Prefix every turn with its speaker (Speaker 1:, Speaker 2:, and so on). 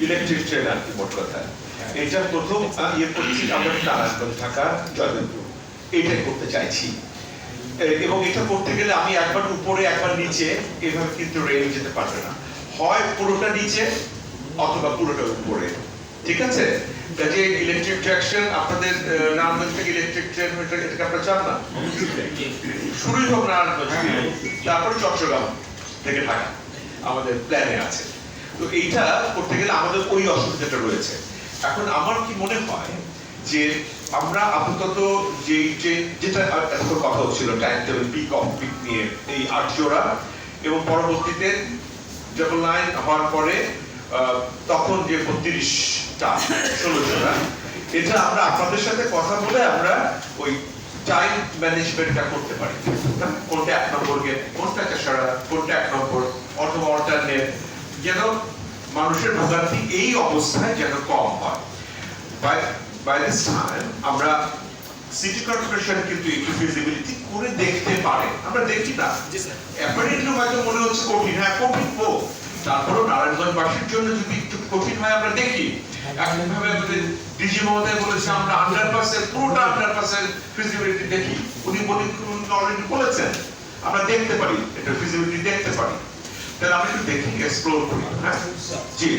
Speaker 1: Electric train আর কি মোট কথা। এটা প্রথম ইয়ে করছি আমরা নারায়ণগঞ্জ ঢাকা জয়দেবপুর। এইটাই করতে চাইছি। এবং এটা করতে গেলে আমি একবার উপরে একবার নিচে এভাবে কিন্তু রেল যেতে পারবে না। হয় পুরোটা নিচে অথবা পুরোটা উপরে। ঠিক আছে? কাজে ইলেকট্রিক ট্রাকশন আপনাদের নারায়ণগঞ্জ থেকে ইলেকট্রিক ট্রেন এটাকে আপনারা চান না? শুরুই হোক নারায়ণগঞ্জ থেকে। তারপরে চট্টগ্রাম থেকে ঢাকা। আমাদের প্ল্যানে আছে। তো এইটা করতে গেলে আমাদের ওই অসুবিধাটা রয়েছে। এখন আমার কি মনে হয় যে আমরা আপাতত যে যেটা এতক্ষণ কথা হচ্ছিল time table peak off peak নিয়ে এই জোড়া, এবং পরবর্তীতে ডাবল লাইন হওয়ার পরে তখন যে বত্রিশটা, ষোলো জোড়া, এটা আমরা আপনাদের সাথে কথা বলে আমরা ওই টাইম ম্যানেজমেন্টটা করতে পারি। কোনটা এক নম্বর গেট কোনটা তেসরা কোনটা এক নম্বর, অথবা অল্টারনেট যেন মানুষের ভোগান্তি এই অবস্থায় যেন কম হয়। বাই দিস টাইম আমরা সিটি কর্পোরেশন কিন্তু একটু ফিজিবিলিটি করে দেখতে পারে। আমরা দেখি না। অ্যাপারেন্টলি হয়তো মনে হচ্ছে কঠিন হ্যাঁ কঠিন তারপরেও নারায়ণগঞ্জবাসীর জন্য যদি একটু কঠিন হয় আমরা দেখি। এখন ভাবে আমাদের ডিজি মহোদয় বলেছে আমরা হান্ড্রেড পার্সেন্ট পুরোটা হান্ড্রেড পার্সেন্ট ফিজিবিলিটি দেখি। উনি বলি অলরেডি বলেছেন। আমরা দেখতে পারি এটা ফিজিবিলিটি দেখতে পারি। তাহলে আমরা একটু দেখি এক্সপ্লোর করি হ্যাঁ জি